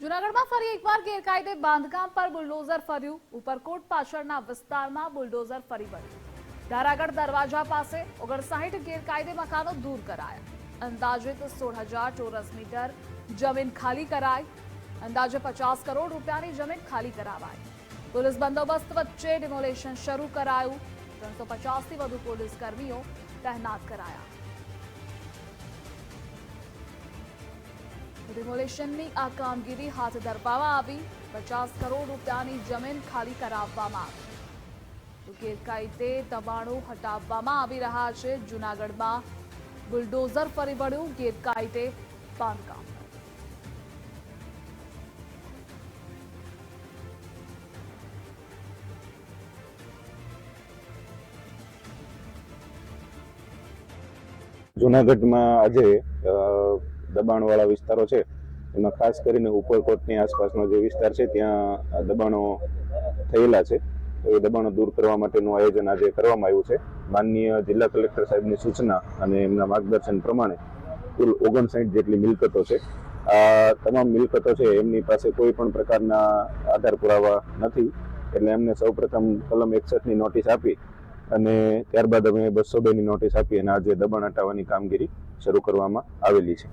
જૂનાગઢમાં ફરી એકવાર ગેરકાયદે બાંધકામ પર બુલડોઝર ફર્યું. ઉપરકોટ પાછળના વિસ્તારમાં બુલડોઝર ફરી વળ્યું. ધારાગઢ દરવાજા પાસે ઓગણસાઠ ગેરકાયદે મકાનો દૂર કરાયા. અંદાજિત સોળ હજાર ચોરસ મીટર જમીન ખાલી કરાઈ. અંદાજે પચાસ કરોડ રૂપિયાની જમીન ખાલી કરાવાઈ. પોલીસ બંદોબસ્ત વચ્ચે ડિમોલેશન શરૂ કરાયું. ત્રણસો પચાસથી વધુ પોલીસ કર્મીઓ તહેનાત કરાયા. ડિમોલેશનની આ કામગીરી હાથ ધરવામાં આવી. પચાસ કરોડ રૂપિયાની જમીન ખાલી કરાવવામાં આવી. ગેરકાયદે દબાણો હટાવવામાં આવી રહ્યા છે. જૂનાગઢમાં બુલડોઝર ફરી વળ્યું. ગેરકાયદે બાંધકામ. જૂનાગઢમાં આજે દબાણવાળા વિસ્તારો છે, એમાં ખાસ કરીને ઉપરકોટની આસપાસનો જે વિસ્તાર છે, ત્યાં દબાણો થયેલા છે. તો એ દબાણો દૂર કરવા માટેનું આયોજન આજે કરવામાં આવ્યું છે. માનનીય જિલ્લા કલેક્ટર સાહેબની સૂચના અને એમના માર્ગદર્શન પ્રમાણે કુલ ઓગણસાઠ જેટલી મિલકતો છે. આ તમામ મિલકતો છે, એમની પાસે કોઈ પણ પ્રકારના આધાર પુરાવા નથી. એટલે એમને સૌપ્રથમ કલમ એકસઠની નોટિસ આપી અને ત્યારબાદ અમે બસો બેની નોટિસ આપી અને આજે દબાણ હટાવવાની કામગીરી શરૂ કરવામાં આવેલી છે.